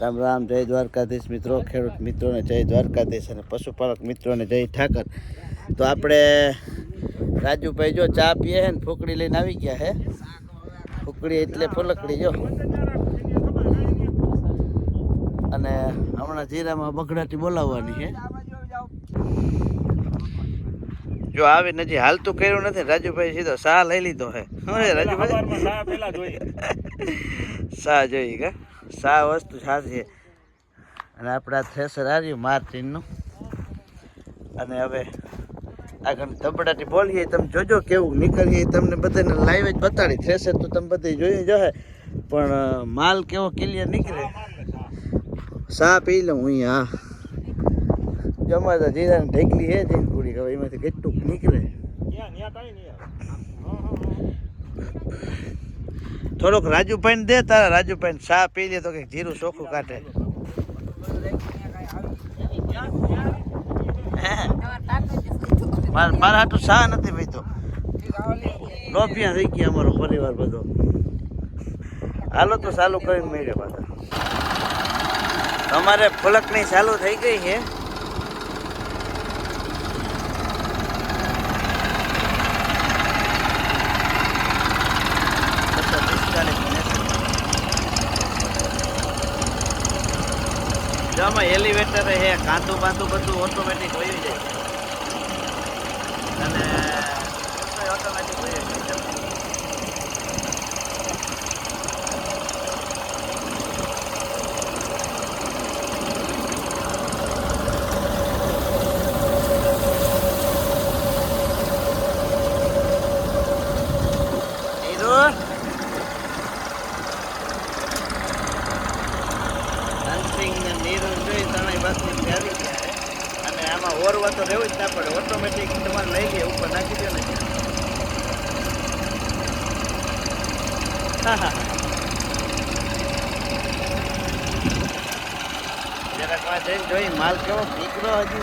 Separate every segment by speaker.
Speaker 1: રામ રામ જય દ્વારકાધીશ. મિત્રો ખેડૂત મિત્રોને જય દ્વારકાધીશ અને પશુપાલક મિત્રોને જય ઠાકર. તો આપણે રાજુભાઈ જો ચા પીએ હે ને ફૂકડી લઈને આવી ગયા હે ફૂકડી એટલે ફૂલકડી જો. અને હમણાં જીરામાં બગડાટી બોલાવવાની હે જો આવી નજી હાલતું કર્યું નથી રાજુભાઈ સીધો સા લઈ લીધો હે રાજુભાઈ? સા જોઈ કા? સા વસ્તુ સાચી. અને આપણા થ્રેસર આવ્યું માર્ટિનનું. અને હવે આગળ ધબડાટી બોલીએ, તમે જોજો કેવું નીકળીએ, તમને બધાને લાઈવ જ બતાડી થ્રેસર તો તમે બધે જોઈ જોહે પણ માલ કેવો ક્લિયર નીકળે? સા પી લઉં હા અમારે તો જીરાની ઢેકલી હે જીનકુડી હવે એમાંથી કેટલું નીકળે. થોડોક રાજુભાઈ દે, તારા રાજુભાઈ ચા પી લે, તો કંઈક જીરું ચોખ્ખું કાઢે. માર હાટું ચા નથી પીતો. લોપિયા થઈ ગયા અમારો પરિવાર બધો. હાલો તો ચાલુ કરીને મેળે પાછા. અમારે ફલકની ચાલુ થઈ ગઈ છે? જો આમાં એલિવેટર હે કાંતું બાંધું બધું ઓટોમેટિક વયું જાય. અને ઓટોમેટિક હોય જાય નીરુ હંસિંગ ને નીરુ જોઈ ત્રણેય બાથરૂમ આવી ગયા છે. અને આમાં ઓરવા તો રહેવું જ ના પડે ઓટોમેટિક તમારે લઈ ગયા ઉપર નાખી દો ને હા હા જરાક જઈને જોઈ, માલ કેવો નીકળો હજુ.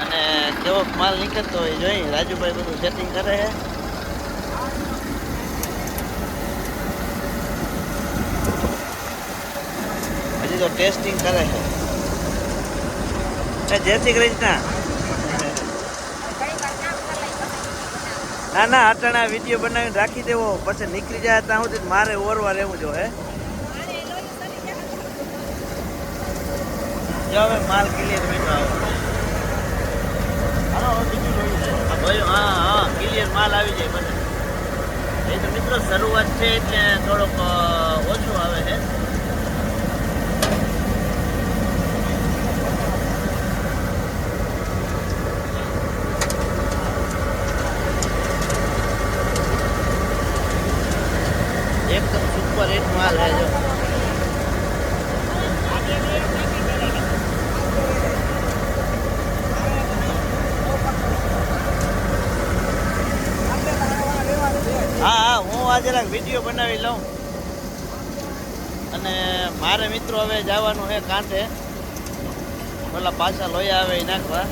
Speaker 1: અને કેવો માલ નીકળતો હોય જોઈ, રાજુભાઈ બધું સેટિંગ કરે છે. હજી તો ટેસ્ટિંગ કરે છે. જય શ્રી કૃષ્ણ ના ના અટાણા વીડિયો બનાવીને રાખી દેવો, પછી નીકળી જાય ત્યાં સુધી મારે ઓરવા રહેવું જો, હે. જો હવે માલ ક્લિયર બેઠો આવો. હા હા ક્લિયર માલ આવી જાય પછી એ તો મિત્રો, શરૂઆત છે એટલે થોડોક ઓછું આવે છે એકદમ સુપર હિટ માલ હે જો. હા હા, હું આજે જરાક વીડિયો બનાવી લઉં. અને મારે મિત્રો હવે જવાનું છે કાંઠે. પેલા પાછા લોહી આવે એ નાખવા.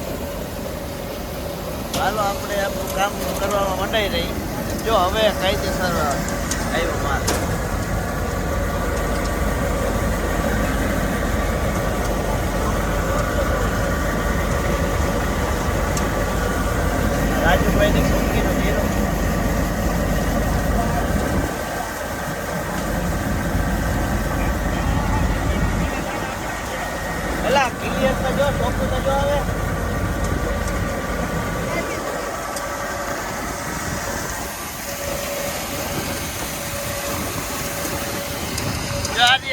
Speaker 1: ચાલો આપણે આપણું કામ કરવામાં મંડાઈ રહી. જો હવે કાયદેસર આવ્યો માલ રાજુભાઈની કુંકીનો હીરો એલા ક્લિયર તો જો ચોખ્ખું તો જો હવે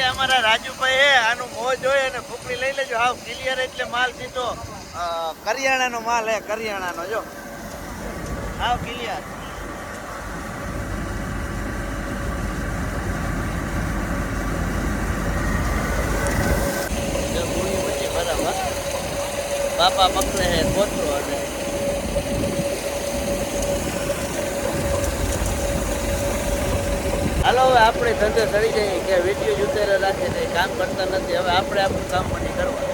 Speaker 1: જો અમારા રાજુભાઈ હે, આનું મોં જોઈ અને ફૂકડી લઈ લેજો. હાવ ક્લિયર એટલે માલ સીધો કરિયાણાનો માલ હે, કરિયાણાનો, જો. હાવ ક્લિયર બાપા પકડે હે કોતરો અને હાલો હવે આપણે ધંધો સરી જઈએ કે વીડિયો જુતેરે રાખે છે કામ કરતા નથી. હવે આપણે આપણું કામ મને કરવા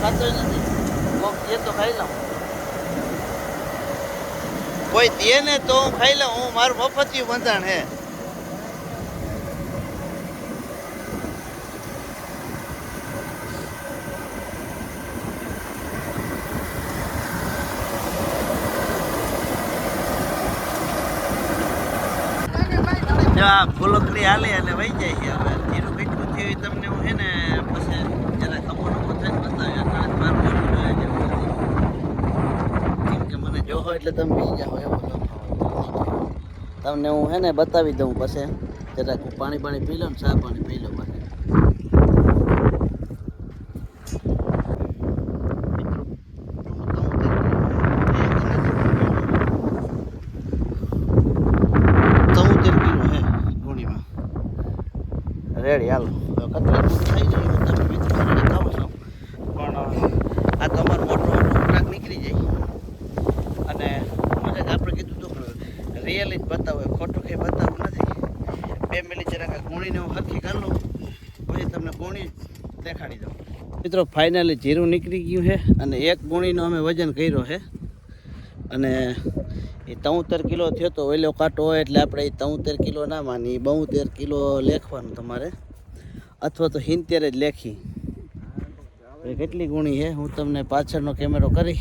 Speaker 1: ખાતો નથી કોક દે તો ખાઈ લઉં કોઈ દે ને તો હું ખાઈ લઉં હું મારું મફતિયું બંધાણ હે. ફૂલકડી હાલે અને વહી જાય છે હવે જીરું કેટલું થયું એ તમને હું છે ને પછી જરા ખબર નખો થાય ને બતાવ્યા કારણ કે મારું મોટું જોયા જેવું નથી કેમ કે એટલે તમે બી જાઓ એવો તમને હું હે ને બતાવી દઉં પછી. જરાક હું પાણી પાણી પી લઉં ને ચા પાણી પી લઉં પછી હે રેડી, હાલો હવે કતરા થઈ જાય તો તમે મિત્રો રેડી થાવ છો પણ આ તમારો મોટો મોટો ખોરાક નીકળી જાય અને મને જ આપણે કીધું તો રિયલી જ બતાવો ખોટું કંઈ બતાવવું નથી બે મિનિટ જરાક આ ગુણીને હું હરખી કરી લઉં પછી તમને ગુણી દેખાડી દઉં મિત્રો ફાઇનલી જીરું નીકળી ગયું છે અને એક ગુણીનો અમે વજન કર્યો છે. અને એ તોતેર કિલો થયો તો ઓઈલો કાંટો હોય એટલે આપણે એ તોતેર કિલો ના માની, એ બોતેર કિલો લેખવાનું તમારે. અથવા તો હિંતેર જ લેખી. કેટલી ગુણી છે? હું તમને પાછળનો કેમેરો કરી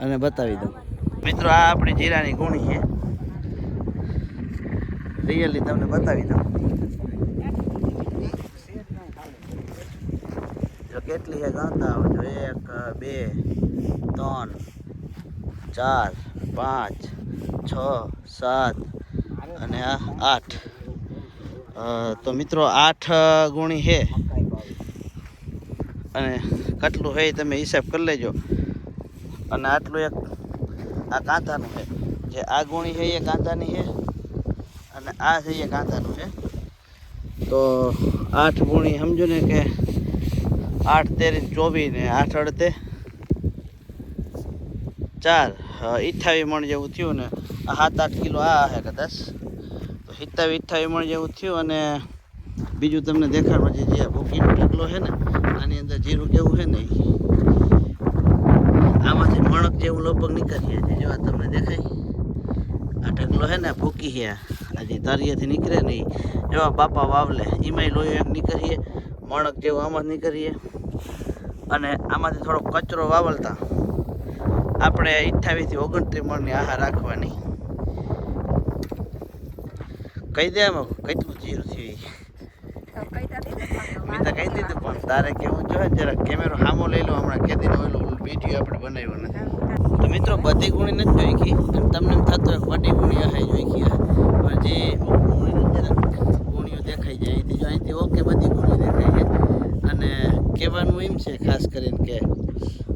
Speaker 1: અને બતાવી દઉં. મિત્રો, આ આપણી જીરાની ગુણી છે. રિયલી તમને બતાવી દઉં. કેટલી છે? ગણતા આવજો એક, બે, ત્રણ, ચાર, પાંચ, છ, સાત અને આઠ. તો મિત્રો આઠ ગુણી છે. અને કેટલું હોય તમે હિસાબ કરી લેજો. અને આટલું એક આ કાંતાનું છે. જે આ ગુણી છે એ કાંતાની છે અને આ છે એ કાંતાનું છે. તો આઠ ગુણી સમજો ને કે આઠ તેર ચોવીસ ને આઠ અડતે ચાર. અઠ્ઠાવીસ મણ જેવું થયું ને સાત આઠ કિલો આ હે કદાચ. તો સિત્તાવીસ અઠ્ઠાવીસ મણ જેવું થયું અને બીજું તમને દેખાડ જે જે ભૂકીનો ઢગલો છે ને, આની અંદર જીરું કેવું છે ને આમાંથી મણક જેવું લગભગ નીકળીએ છે જો તમને દેખાય. આ ઢગલો છે ને ભૂકી છે આ જે તરિયેથી નીકળે નહીં એવા બાપા વાવલે. એમાંય લોહી એક નીકળીએ. મણક જેવું આમાં નીકળીએ. અને આમાંથી થોડો કચરો વાવલતા. આપણે અઠ્ઠાવીસથી ઓગણત્રીસ મણની આહાર રાખવાની. કહી દે આમાં, કેટલું જીરું થયું. મેં તો કહી દીધું, પણ તારે કેવું જોઈએ જરા કેમેરો સામો લઈ લો, હમણાં કેદીનો ઓલું વીડિયો આપણે બનાવ્યો નથી. તો મિત્રો, બધી ગુણી નથી જોઈ અને તમને એમ થતું હોય કે બધી ગુણી હે જોઈ ગયા. પણ જે ગુણીઓ દેખાઈ જાય અહીંથી જો અહીંથી ઓકે બધી ગુણી દેખાઈ છે અને કહેવાનું એમ છે ખાસ કરીને કે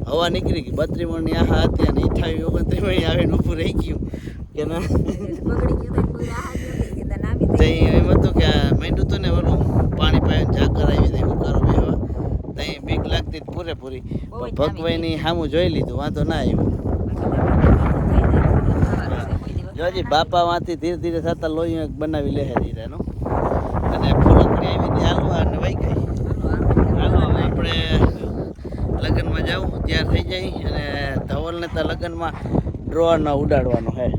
Speaker 1: હવા નીકળી ગઈ બત્રી મણની આહા હતી અને અઠાવી ઓગણત્રીસ મણી આવીને ઊભું રહી ગયું. કે ના. ત્યાં એમ હતું કે માંડ્યું હતું ને ઓલું પાણી પાઈને ઝાકર આવી જાય ઉકારો બેહવા ત્યાં બીક લાગતી પૂરેપૂરી. પણ ભગવાઈની સામું જોઈ લીધું વાંધો ના આવ્યો. જોજી વાંચી ધીરે ધીરે થતા લોહી બનાવી લે ધીરે અને ફૂલકડી આવી હતી હાલવા અને વહી ગઈ હાલો હવે આપણે લગ્નમાં જાઉં ત્યાં થઈ જાય અને ધવલને તો લગ્નમાં ડ્રોન ઉડાડવાનો હે.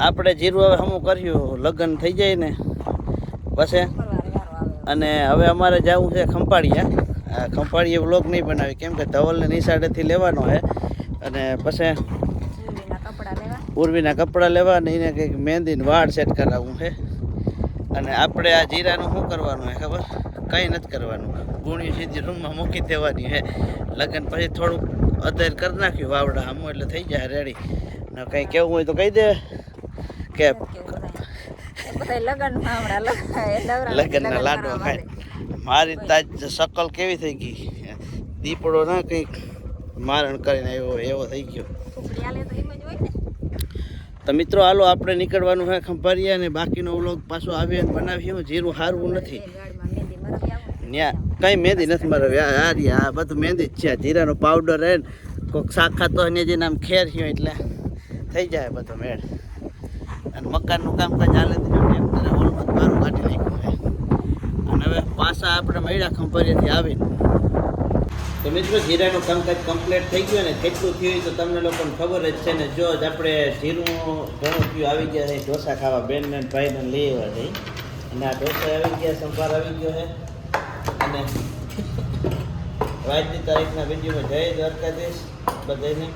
Speaker 1: આપણે જીરું હવે હમું કર્યું, લગ્ન થઈ જાય ને. પછી? અને હવે અમારે જવું છે ખંપાળિયા. ખંપાળીએ વ્લોગ નહીં બનાવી, કેમ કે ધવલને નિશાળેથી લેવાનો છે અને પછી પૂર્વીના કપડાં લેવા અને એને કંઈક મહેંદીને વાળ સેટ કરાવવું છે. અને આપણે આ જીરાનું શું કરવાનું છે ખબર? કંઈ નથી કરવાનું. ગુણી સીધી રૂમમાં મૂકી દેવાની છે. લગ્ન પછી થોડુંક અધેર કરી નાખ્યું વાવડા આમ એટલે થઈ જાય રેડી ને કંઈ કેવું હોય તો કહી દે. કે લગ્નના લાડવા ખાય. મારી. તાજ શકલ કેવી થઈ ગઈ? દીપડો ના કંઈક મારણ કરીને એવો એવો થઈ ગયો. તો મિત્રો, હાલો, આપણે નીકળવાનું હોય ખંભારીએ અને બાકીનો વ્લોગ પાછો અને બનાવીએ. જીરું હારવું નથી. કઈ મહેંદી નથી મારે. હારી આ બધું મહેંદી જ છે. જીરાનો પાવડર હે કોઈક શાક ખાતો હોય ને જે નામ ખેર થયો એટલે થઈ જાય બધો મેળ. અને મકાનનું કામકાજ હાલે હોલમાં બારું કાઢી નાખ્યું અને હવે પાછા આપણે મળ્યા ખંભારીએથી આવીને. તો મિત્રો, જીરાનું કામકાજ કમ્પ્લીટ થઈ ગયું ને કેટલું થયું તો તમને લોકોને ખબર જ છે ને જો જ આપણે જીરું ઘણું થયું, આવી ગયા છે. ઢોસા ખાવા બેન ને ભાઈને લઈ આવ્યા છે. અને આ ઢોસા આવી ગયા સંભાર આવી ગયો છે. અને આજની તારીખના વિડીયોમાં જય દ્વારકાધીશ બધાને.